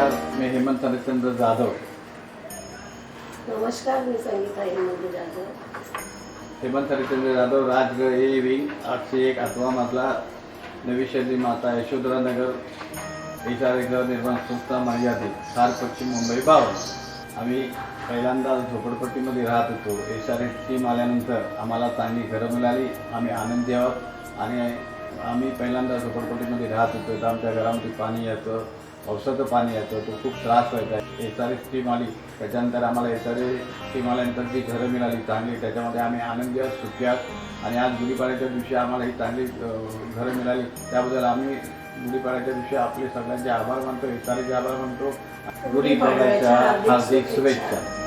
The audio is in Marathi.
हेमंत हरिश्चंद्र जाधव. नमस्कार मी संगीता हेमंत जाधव. हेमंत हरिश्चंद्र जाधव राजगड ए विंग आठशे एक आठवा मधला नवी शहरी माता यशोधरा नगर घर निर्माण संस्था मर्यादित खार पश्चिम मुंबई बावन आम्ही पहिल्यांदा झोपडपट्टीमध्ये राहत होतो. एच आर टीम आल्यानंतर आम्हाला चांगली घरं मिळाली. आम्ही आनंदी आहोत. आणि आम्ही पहिल्यांदा झोपडपट्टीमध्ये राहत होतो. तर आमच्या घरामध्ये पाणी यायचं. औषधं पाणी यायचं तो खूप त्रास व्हायचा. एच आर एस टीम आली त्याच्यानंतर आम्हाला एच आर एस टीम आल्यानंतर जी घरं मिळाली चांगली त्याच्यामध्ये आम्ही आनंदी आहोत सुखी आहोत. आणि आज गुढीपाड्याच्या दिवशी आम्हाला ही चांगली घरं मिळाली. त्याबद्दल आम्ही गुढीपाड्याच्या दिवशी आपले सगळ्यांचे आभार मानतो एच आर एचे आभार मानतो. गुढीपाड्याच्या हार्दिक शुभेच्छा.